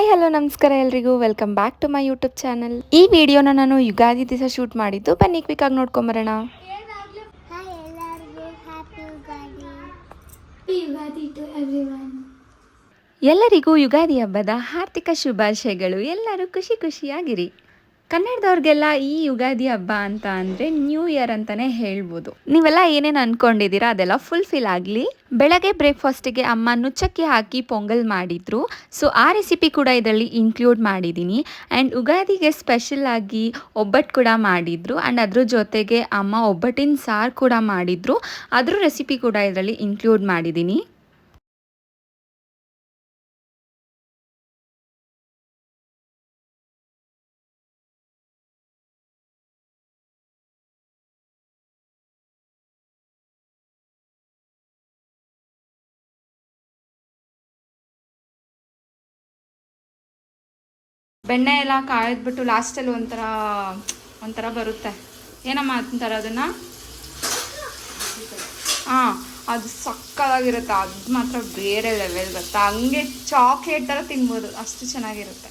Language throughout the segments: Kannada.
ಹಾಯ್ ಹಲೋ ನಮಸ್ಕಾರ ಎಲ್ರಿಗೂ. Welcome back to my YouTube channel ಈ ವಿಡಿಯೋನ ನಾನು ಯುಗಾದಿ ದಿವಸ ಶೂಟ್ ಮಾಡಿದ್ದು. ಬನ್ನಿ ಕ್ವಿಕ್ ಆಗಿ ನೋಡ್ಕೊಂಬರೋಣ. ಹಾಯ್ ಎಲ್ಲರಿಗೂ happy Yugadi. Yugadi to everyone ಎಲ್ಲರಿಗೂ ಯುಗಾದಿ ಹಬ್ಬದ ಹಾರ್ದಿಕ ಶುಭಾಶಯಗಳು. ಎಲ್ಲರೂ ಖುಷಿ ಖುಷಿಯಾಗಿರಿ. ಕನ್ನಡದವ್ರಿಗೆಲ್ಲ ಈ ಯುಗಾದಿ ಹಬ್ಬ ಅಂತ ಅಂದರೆ ನ್ಯೂ ಇಯರ್ ಅಂತಾನೆ ಹೇಳ್ಬೋದು. ನೀವೆಲ್ಲ ಏನೇನು ಅನ್ಕೊಂಡಿದ್ದೀರಾ ಅದೆಲ್ಲ ಫುಲ್ಫಿಲ್ ಆಗಲಿ. ಬೆಳಗ್ಗೆ ಬ್ರೇಕ್ಫಾಸ್ಟಿಗೆ ಅಮ್ಮ ನುಚ್ಚಕ್ಕಿ ಹಾಕಿ ಪೊಂಗಲ್ ಮಾಡಿದ್ರು. ಸೊ ಆ ರೆಸಿಪಿ ಕೂಡ ಇದರಲ್ಲಿ ಇನ್ಕ್ಲೂಡ್ ಮಾಡಿದ್ದೀನಿ ಆ್ಯಂಡ್ ಯುಗಾದಿಗೆ ಸ್ಪೆಷಲ್ ಆಗಿ ಒಬ್ಬಟ್ಟು ಕೂಡ ಮಾಡಿದ್ರು. ಆ್ಯಂಡ್ ಅದ್ರ ಜೊತೆಗೆ ಅಮ್ಮ ಒಬ್ಬಟ್ಟಿನ ಸಾರು ಕೂಡ ಮಾಡಿದ್ರು. ಅದ್ರ ರೆಸಿಪಿ ಕೂಡ ಇದರಲ್ಲಿ ಇನ್ಕ್ಲೂಡ್ ಮಾಡಿದ್ದೀನಿ ಬೆಣ್ಣೆ ಎಲ್ಲ ಕಾಯ್ದ್ಬಿಟ್ಟು ಲಾಸ್ಟಲ್ಲಿ ಒಂಥರ ಒಂಥರ ಬರುತ್ತೆ. ಏನಮ್ಮ ಅಂತಾರೆ ಅದನ್ನು? ಹಾಂ ಅದು ಸಕ್ಕತ್ತಾಗಿರುತ್ತೆ. ಅದು ಮಾತ್ರ ಬೇರೆ ಲೆವೆಲ್ ಗೊತ್ತಾ? ಹಂಗೆ ಚಾಕ್ಲೇಟ್ ಥರ ತಿನ್ಬೋದು. ಅಷ್ಟು ಚೆನ್ನಾಗಿರುತ್ತೆ.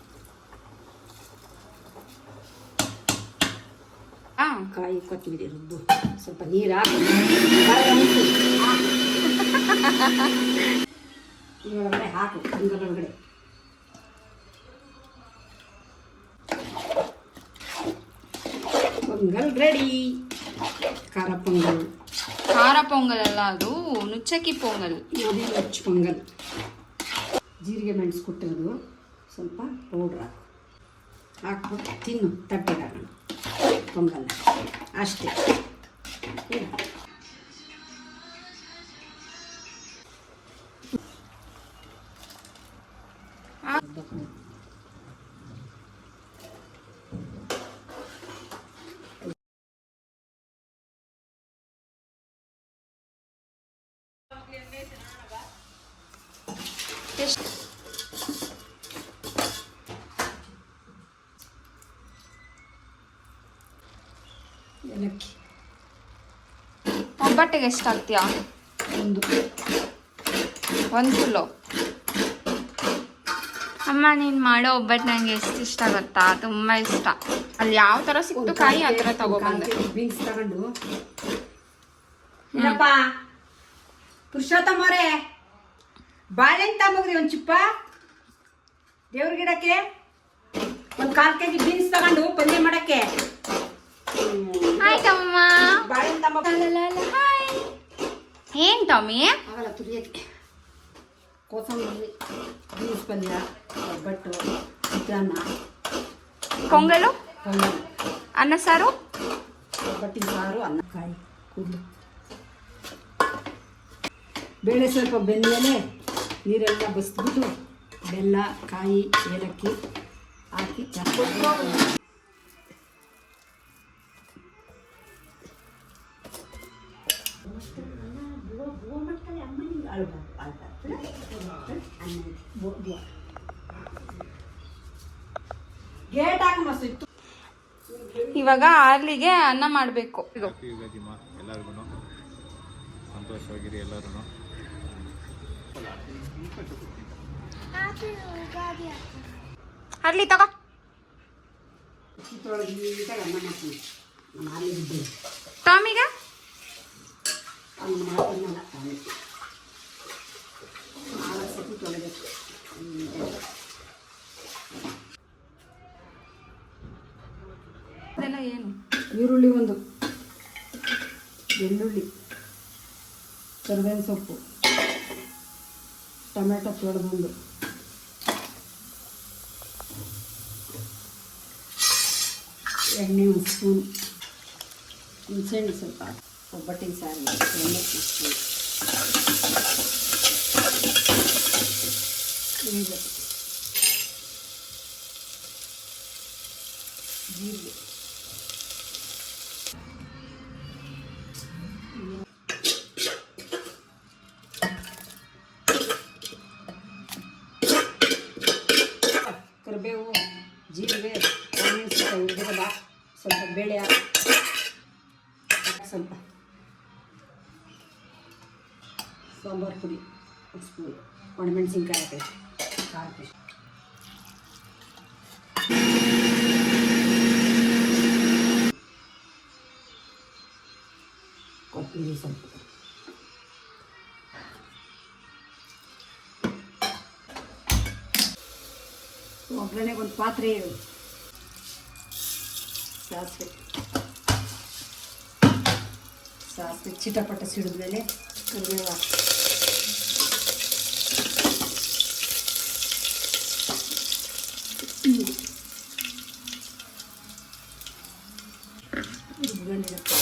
ಕೊತ್ತಂಬರಿ ರುಬ್ಬು ಸ್ವಲ್ಪ ನೀರು ಹಾಕಿ. ಇದರೊಳಗಡೆ ಹಾಕು ಇದರೊಳಗಡೆ ಪೊಂಗಲ್ ರೆಡಿ ಖಾರ ಪೊಂಗಲ್. ಖಾರ ಪೊಂಗಲ್ ಅಲ್ಲ ಅದು ನುಚ್ಚಕ್ಕಿ ಪೊಂಗಲ್. ಗೋಧಿ ನುಚ್ಚು ಪೊಂಗಲ್. ಜೀರಿಗೆ ಮೆಣಸು ಕೊಟ್ಟಿರೋದು. ಸ್ವಲ್ಪ ಪೌಡ್ರ್ ಹಾಕು. ಹಾಕ್ಬಿಟ್ಟು ತಿನ್ನು ತಟ್ಟೆಗೆ ಹಾಕೋಣ ಪೊಂಗಲ್ ಅಷ್ಟೇ ಏನು? ಏಲಕ್ಕಿ ಒಬ್ಬಟ್ಟಿಗೆ ಎಷ್ಟು ಹಾಕ್ತೀಯಾ ಒಂದು ಒಂದು ಕಿಲೋ ಅಮ್ಮ ನೀನು ಮಾಡೋ ಒಬ್ಬಟ್ಟು ನನಗೆ ಎಷ್ಟು ಇಷ್ಟ ಗೊತ್ತಾ? ತುಂಬ ಇಷ್ಟ. ಅಲ್ಲಿ ಯಾವ ಥರ ಸಿಕ್ತು ಕಾಯಿ ಆ ಥರ ತಗೊಬಂದೆ ಬೀನ್ಸ್ ತಗೊಂಡು ಏನಪ್ಪ ಪುರುಷೋತ್ತಮರೇ ಬಾಳೆಹಣ್ಣು ತಗೊಂಡ್ರಿ ಒಂದು ಚಿಪ್ಪ? ದೇವ್ರ ಗಿಡಕ್ಕೆ? ಒಂದು ಕಾಲು ಕೆ ಜಿ ಬೀನ್ಸ್ ತಗೊಂಡು ಪಲ್ಯ ಮಾಡಕ್ಕೆ? ಆಯ್ತಮ್ಮ. ಬಾಳೆಹಣ್ಣು ತಗೊಂಡು ಏನು ಟಾಮಿ? ಆಗಲ್ಲ ತುರಿಯಕ್ಕೆ. ಕೋಸಂಬರಿ ಬೀನ್ಸ್ ಪಲ್ಯ ಒಬ್ಬಟ್ಟು ಚಿತ್ರಾನ್ನ. ಪೊಂಗಲು? ಪೊಂಗಲ್. ಅನ್ನ ಸಾರು? ಒಬ್ಬಟ್ಟಿನ ಸಾರು ಅನ್ನ. ಕಾಯಿ ಕೂದಲು. ಬೇಳೆ ಸ್ವಲ್ಪ ಬೆಂದಮೇಲೆ ನೀರೆಲ್ಲ ಬಸ್ಬಿಟ್ಟು ಬೆಲ್ಲ ಕಾಯಿ ಏಲಕ್ಕಿ ಹಾಕಿ ಚೆನ್ನಾಗಿ ಗೇಟ್ ಹಾಕಿ ಮಸ್ತ್. ಇತ್ತು. ಇವಾಗ ಆರ್ಲಿಗೆ ಅನ್ನ ಮಾಡಬೇಕು. ಎಲ್ಲರಿಗೂ ಸಂತೋಷವಾಗಿರಿ ಎಲ್ಲರೂ ಅರ್ಲಿ ತಗೋ. ಟಾಮಿಗೆ? ಅವ್ನು ಮಾಡ್ತಾನಲ್ಲ ಹಾಕ್ತಾನೆ ನಾಲ್ಕು ಸತಿ ತೊಳೆಬೇಕು ಅದೆಲ್ಲ ಏನು? ಈರುಳ್ಳಿ ಒಂದು. ಬೆಳ್ಳುಳ್ಳಿ. ಕರಿಬೇವಿನ ಸೊಪ್ಪು. ಟೊಮೆಟೊ ತೊಳೆದೊಂದು ಎಣ್ಣೆ ಒಂದು ಸ್ಪೂನ್. ಹುಣಸೆಹಣ್ಣು ಸ್ವಲ್ಪ ಒಬ್ಬಟ್ಟಿನ ಸಾರಿಗೆ ಎಣ್ಣೆ ಒಂದು ಒಣಮೆಣಸಿನ್ಕಾಯಿ ಹಾಕಿ ಖಾರಕ್ಕೆ ಕೊತ್ತಂಬರಿ ಸ್ವಲ್ಪ ಒಗ್ಗರಣೆಗೆ ಒಂದು ಪಾತ್ರೆ ಇಡು ಸಾಸಿವೆ ಸಾಸಿವೆ ಚಿಟಪಟ ಸಿಡಿದ್ಮೇಲೆ ಕರಿಬೇವು ಹಾಕು.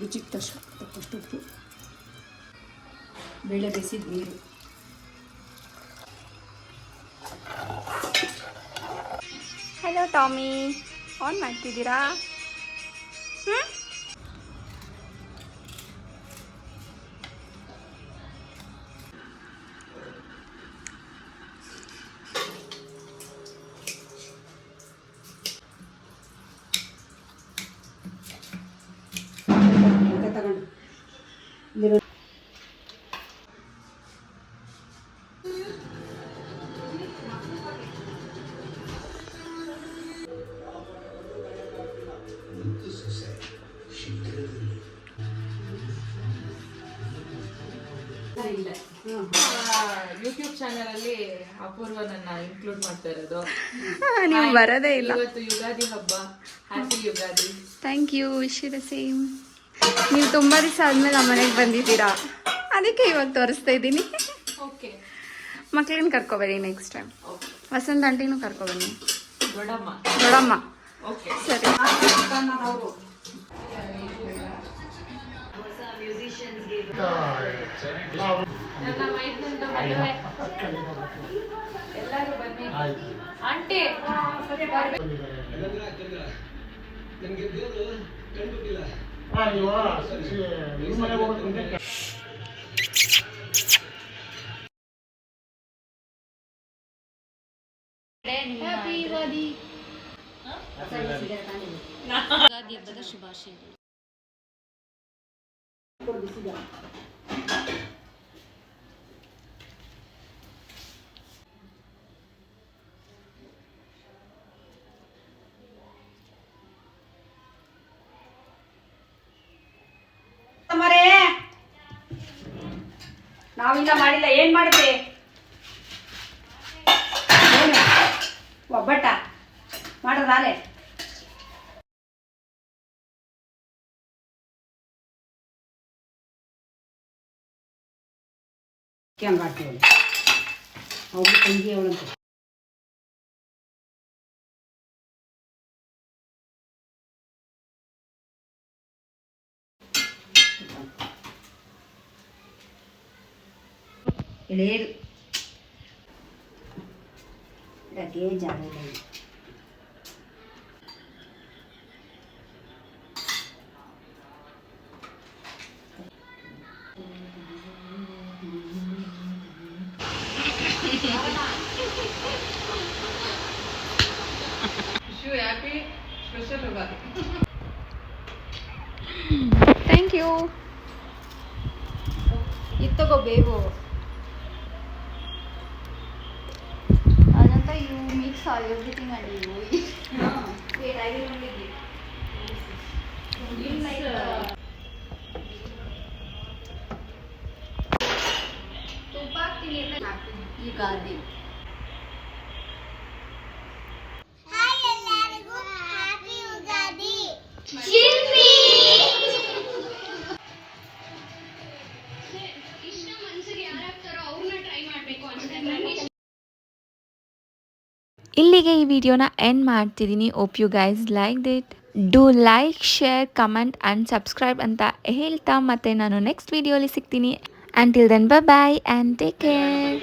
ರುಚಿಗೆ ತಕ್ಕ ತಕ್ಕಷ್ಟು ಉಪ್ಪು ಬೇಳೆ ಬೇಯಿಸಿದ ನೀರು. ಹಲೋ ಟಾಮಿ ಆನ್ ಮಾಡ್ತಿದ್ದೀರಾ? ಯೂಟ್ಯೂಬ್ ಚಾನಲ್ ಅಲ್ಲಿ ಅಪೂರ್ವ ನನ್ನ ಇನ್ಕ್ಲೂಡ್ ಮಾಡ್ತಾ ಇರೋದು. ನೀವು ಬರೋದೇ ಇಲ್ಲ. ಇವತ್ತು ಯುಗಾದಿ ಹಬ್ಬ. Happy Yugadi. Thank you wish the same ನೀವು ತುಂಬ ದಿವಸ ಆದಮೇಲೆ ನಮ್ಮ ಮನೆಗೆ ಬಂದಿದ್ದೀರಾ? ಅದಕ್ಕೆ ಇವಾಗ ತೋರಿಸ್ತಾ ಇದ್ದೀನಿ. ಓಕೆ ಮಕ್ಳನ್ನ ಕರ್ಕೊಬನ್ನಿ ನೆಕ್ಸ್ಟ್ ಟೈಮ್ ವಸಂತ ಆಂಟಿನೂ ಕರ್ಕೊಬನ್ನಿ. ದೊಡ್ಡಮ್ಮ. ದೊಡ್ಡಮ್ಮ. ಓಕೆ ಸರಿ. ಎಲ್ಲರೂ ಬನ್ನಿ ಆಂಟಿ ಮರೇ ನಾವಿನ್ನ ಮಾಡಿಲ್ಲ ಏನ್ ಮಾಡಿದ್ರಿ? ಏನು? ಒಬ್ಬಟ್ಟ? ಮಾಡದಾರೆ ಹಂಗೆ ಹಾಕ್ತೀವಿ ಅವ್ರು ತಂಗಿ ಅವಳಂತ ಎಳೆಯರು ಇದಕ್ಕೆ ಜಾಗ ಇಲ್ಲ ಇಲ್ಲಿ. Happy special Yugadi thank you ಇದು ತಗೋ ಬೇವು ಅದಂತ you mix all everything and you wait I will only give ತುಪ್ಪ ತಿನ್ನಿಲ್ಲ ಯುಗಾದಿ ಇಲ್ಲಿಗೆ ಈ ವಿಡಿಯೋನ ಎಂಡ್ ಮಾಡ್ತಿದ್ದೀನಿ. Hope you guys like it do like share comment and subscribe ಅಂತ ಹೇಳ್ತಾ ಮತ್ತೆ ನಾನು ನೆಕ್ಸ್ಟ್ ವಿಡಿಯೋಲಿ ಸಿಗ್ತೀನಿ. And till then bye and take care